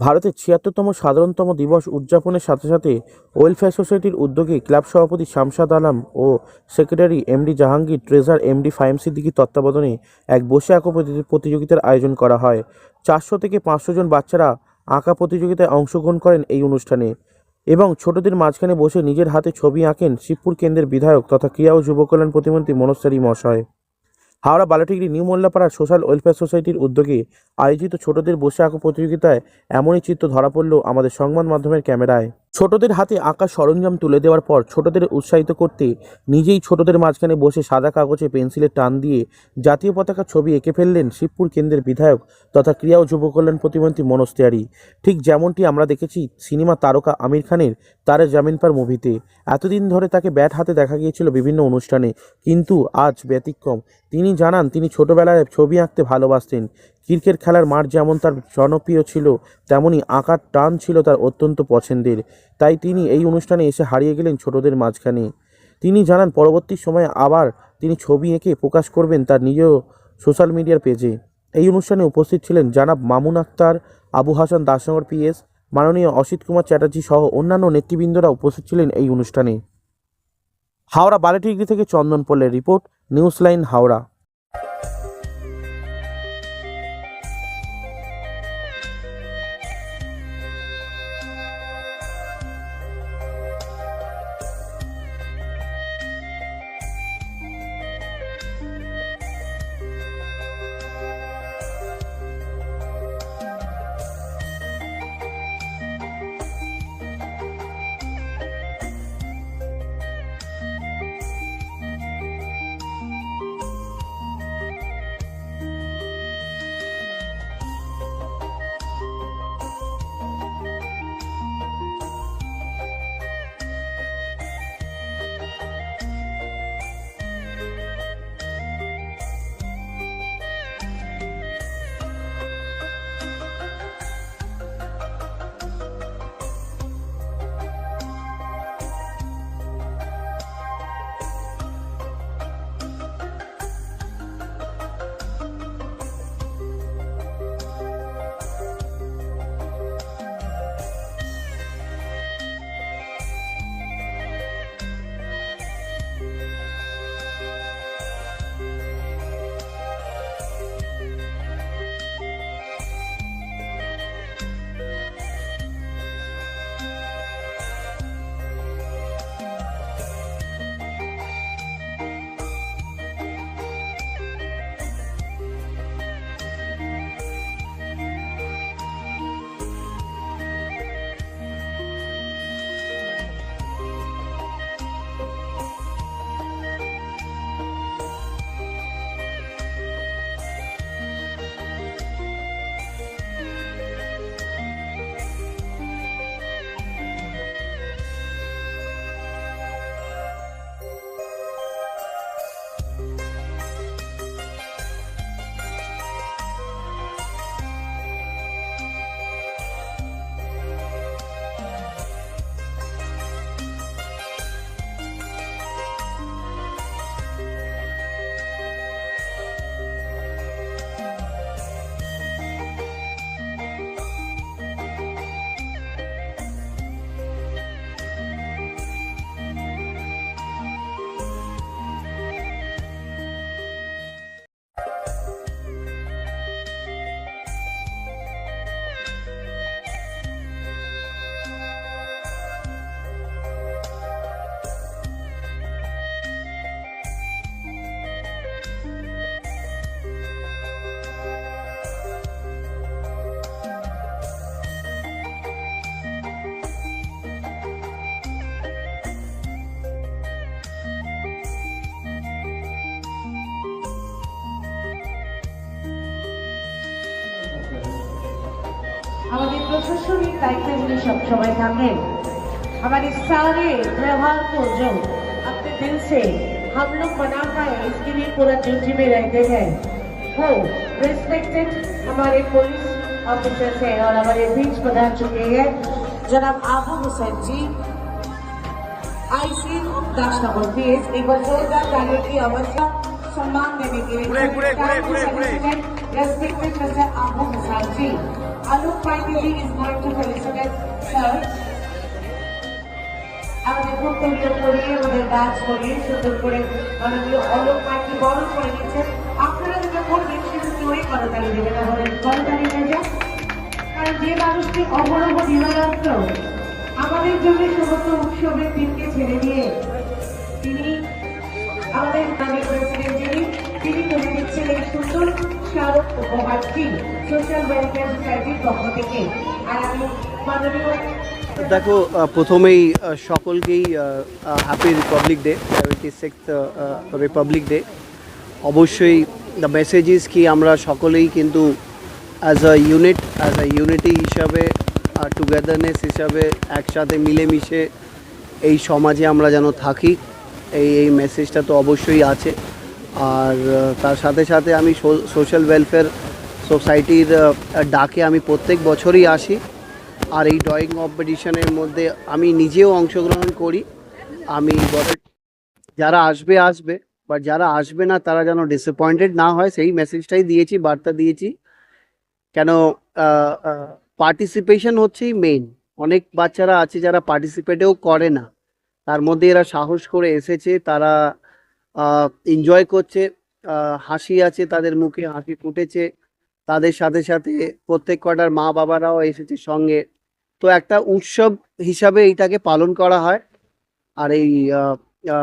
ভারতের ছিয়াত্তরতম সাধারণতম দিবস উদযাপনের সাথে সাথে ওয়েলফেয়ার সোসাইটির উদ্যোগে ক্লাব সভাপতি শামসাদ আলম ও secretary MD Jahangir, treasurer MD Faim সিদ্দিকির তত্ত্বাবধানে এক বসে আঁকা প্রতি- প্রতিযোগিতার আয়োজন করা হয়। চারশো থেকে পাঁচশো জন বাচ্চারা আঁকা প্রতিযোগিতায় অংশগ্রহণ করেন এই অনুষ্ঠানে এবং ছোটদের মাঝখানে বসে নিজের হাতে ছবি আঁকেন শিবপুর কেন্দ্রের বিধায়ক তথা ক্রীড়া ও যুব কল্যাণ প্রতিমন্ত্রী মনোস্তারী মশায় Howrah Balatigari new Mollapara social welfare সোসাইটির উদ্যোগে আয়োজিত ছোটদের বসে আঁকো প্রতিযোগিতায় এমনই চিত্র ধরা পড়ল আমাদের সংবাদ মাধ্যমের ক্যামেরায়। ছোটদের হাতে আঁকা সরঞ্জাম তুলে দেওয়ার পর ছোটদের উৎসাহিত করতে নিজেই ছোটদের মাঝখানে বসে সাদা কাগজে পেন্সিলের টান দিয়ে জাতীয় পতাকার ছবি এঁকে ফেললেন শিবপুর কেন্দ্রের বিধায়ক তথা ক্রিয়া ও যুব কল্যাণ প্রতিমন্ত্রী মনোজ তিওয়ারি। ঠিক যেমনটি আমরা দেখেছি সিনেমা তারকা আমির খানের তারে জামিন পার মুভিতে। এতদিন ধরে তাকে ব্যাট হাতে দেখা গিয়েছিল বিভিন্ন অনুষ্ঠানে। কিন্তু আজ ব্যতিক্রম। তিনি জানান, তিনি ছোটবেলায় ছবি আঁকতে ভালোবাসতেন। ক্রিকেট খেলার মাঠ যেমন তার জনপ্রিয় ছিল তেমনই আঁকার টান ছিল তার অত্যন্ত পছন্দের। তাই তিনি এই অনুষ্ঠানে এসে হারিয়ে গেলেন ছোটদের মাঝখানে। তিনি জানান, পরবর্তী সময়ে আবার তিনি ছবি এঁকে প্রকাশ করবেন তার নিজ সোশ্যাল মিডিয়ার পেজে। এই অনুষ্ঠানে উপস্থিত ছিলেন জানাব মামুন আক্তার, আবু হাসান দাসনগর পিএস মাননীয় অসিত কুমার চ্যাটার্জি সহ অন্যান্য নেতৃবৃন্দরা উপস্থিত ছিলেন এই অনুষ্ঠানে। হাওড়া বালেটিগড়ি থেকে চন্দন পল্লের রিপোর্ট নিউজ লাইন হাওড়া। प्रशासनिक दायित्व में सब समय थाकें हमारे सारे व्यवहार को जो अपने दिल से हम लोग बना पाए इसके लिए पूरा ड्यूटी में रहते हैं वो रिस्पेक्टेड हमारे पुलिस ऑफिसर्स हैं और हमारे बीच पधार चुके हैं जनाब आबू हुसैन जी आईसी दाशनगर पीएस एक बार जोरदार तालियों की अवस्था सम्मान देने के लिए respected mister Abu Hussain ji Alok Paitili is going to felicitate sir. আমাদের কর্তব্য করিয়ে আমাদের কাজ করিয়ে সুন্দর করে মাননীয় অলোক মাইকে বরণ করে নিচ্ছেন আপনারা যেটা করবেন সেটা কেউই করতালি দেবে না বলেন করতালি হয়ে যাক কারণ যে মানুষটি অপরব দিবারাত্র আমাদের জন্য সমস্ত উৎসবের দিনকে ছেড়ে দিয়ে তিনি আমাদের মাননীয় প্রেসিডেন্ট যিনি তিনি তুলে দিচ্ছেন এই সুন্দর, স্মারক উপহারটি সোশ্যাল ওয়েলফেয়ার সোসাইটির পক্ষ থেকে। আর আমি মাননীয় দেখো প্রথমেই সকলকেই happy Republic Day seventy six Republic Day অবশ্যই দ্য মেসেজ ইজ কি, আমরা সকলেই কিন্তু as a unit as a unity হিসাবে আর টুগেদারনেস হিসাবে একসাথে মিলেমিশে এই সমাজে আমরা যেন থাকি। এই এই মেসেজটা তো অবশ্যই আছে। আর তার সাথে সাথে আমি সোশ্যাল ওয়েলফেয়ার সোসাইটির ডাকে আমি প্রত্যেক বছরই আসি। আর এই ড্রয়িং কম্পিটিশনের মধ্যে আমি নিজেও অংশগ্রহণ করি। আমি যারা আসবে আসবে বাট যারা আসবে না, তারা যেন ডিসঅ্যাপয়েন্টেড না হয়, সেই মেসেজটাই দিয়েছি, বার্তা দিয়েছি। কেন পার্টিসিপেশন হচ্ছেই মেইন অনেক বাচ্চারা আছে যারা পার্টিসিপেটেও করে না। তার মধ্যে এরা সাহস করে এসেছে, তারা এনজয় করছে হাসি আছে তাদের মুখে, হাসি ফুটেছে। তাদের সাথে সাথে প্রত্যেক কটার মা বাবারাও এসেছে সঙ্গে। তো একটা উৎসব হিসাবে এইটাকে পালন করা হয়। আর এই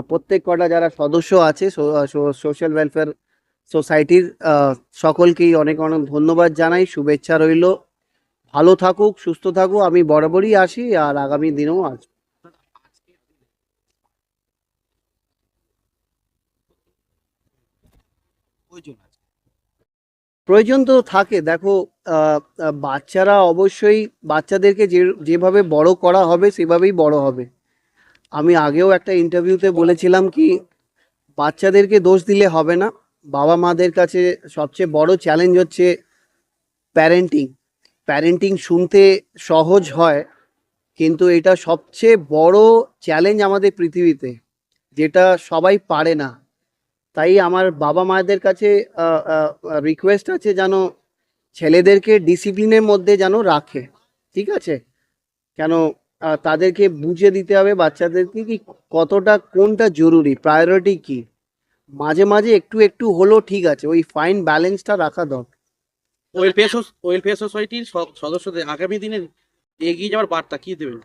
প্রত্যেক কটা যারা সদস্য আছে সোশ্যাল ওয়েলফেয়ার সোসাইটির সকলকেই অনেক অনেক ধন্যবাদ জানাই। শুভেচ্ছা রইল। ভালো থাকুক, সুস্থ থাকুক। আমি বরাবরই আসি আর আগামী দিনেও আসব। প্রয়োজন আছে। প্রয়োজন তো থাকে। দেখো বাচ্চারা অবশ্যই বাচ্চাদেরকে যে, যেভাবে বড় করা হবে, সেভাবেই বড় হবে। আমি আগেও একটা ইন্টারভিউতে বলেছিলাম কি, বাচ্চাদেরকে দোষ দিলে হবে না। বাবা মাদের কাছে সবচেয়ে বড় চ্যালেঞ্জ হচ্ছে প্যারেন্টিং প্যারেন্টিং শুনতে সহজ হয়, কিন্তু এটা সবচেয়ে বড় চ্যালেঞ্জ আমাদের পৃথিবীতে, যেটা সবাই পারে না। তাই আমার বাবা মায়েদের কাছে রিকোয়েস্ট আছে যেন ছেলেদেরকে ডিসিপ্লিনের মধ্যে যেন রাখে। ঠিক আছে? কেন তাদেরকে বুঝে দিতে হবে বাচ্চাদেরকে কি কতটা কোনটা জরুরি প্রায়োরিটি কি? মাঝে মাঝে একটু একটু হলেও ঠিক আছে ওই ফাইন ব্যালেন্সটা রাখা দরকার। ওয়েলফেয়ার সোস- ওয়েলফেয়ার সোসাইটির সদস্যদের আগামী দিনে এগিয়ে যাওয়ার বার্তা কি দেবেন?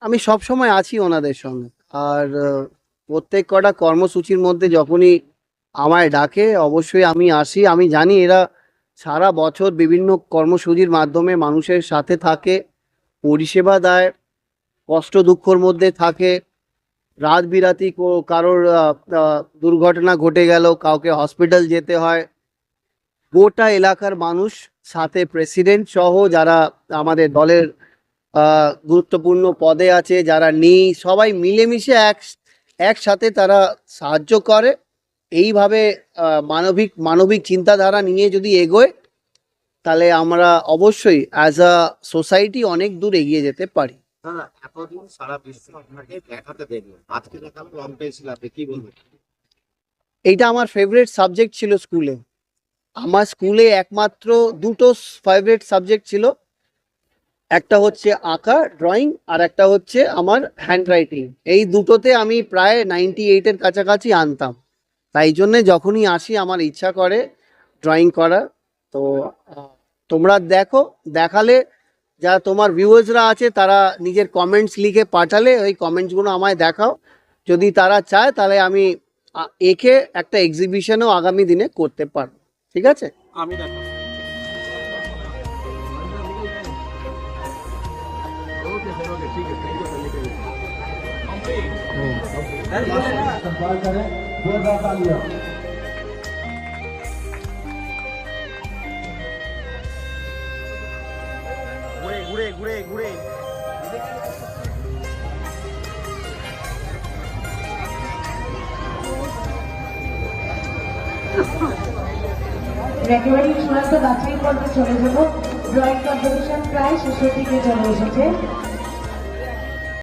আমি সব সময় আছি ওনাদের সঙ্গে আর প্রত্যেক কটা কর্মসূচির মধ্যে যখনই আমায় ডাকে, অবশ্যই আমি আসি। আমি জানি এরা সারা বছর বিভিন্ন কর্মসূচির মাধ্যমে মানুষের সাথে থাকে, পরিষেবা দেয়, কষ্ট দুঃখর মধ্যে থাকে রাত বিরাতি কারোর দুর্ঘটনা ঘটে গেল, কাউকে হসপিটাল যেতে হয়। গোটা এলাকার মানুষ সাথে প্রেসিডেন্ট সহ যারা আমাদের দলের গুরুত্বপূর্ণ পদে আছে, যারা নেই, সবাই মিলেমিশে এক একসাথে তারা সাহায্য করে। এইভাবে মানবিক মানবিক চিন্তাধারা নিয়ে যদি এগোয় তাহলে আমরা অবশ্যই অ্যাজ আ সোসাইটি অনেক দূর এগিয়ে যেতে পারি। দাদা এতদিন সারা বিশ্ব আপনাকে দেখাতে দেখল আজকে দেখাল রং পেন্সিল আপনি কি বলবেন? এইটা আমার ফেভারিট সাবজেক্ট ছিল স্কুলে আমার স্কুলে একমাত্র দুটো ফেভারিট সাবজেক্ট ছিল। একটা হচ্ছে আঁকা ড্রয়িং আর একটা হচ্ছে আমার হ্যান্ড রাইটিং এই দুটোতে আমি প্রায় নাইনটি এইটের কাছাকাছি আনতাম। তাই জন্যে যখনই আসি আমার ইচ্ছা করে ড্রয়িং করার তো তোমরা দেখো, দেখালে যা তোমার ভিউয়ার্সরা আছে তারা নিজের কমেন্টস লিখে পাঠালে ওই কমেন্টসগুলো আমায় দেখাও। যদি তারা চায় তাহলে আমি একে একটা এক্সিবিশনও আগামী দিনে করতে পারব। ঠিক আছে? আমি একেবারেই পর্বে চলে যাব। ড্রয়িং কম্পিটিশন প্রায় শেষের দিকে এসেছে।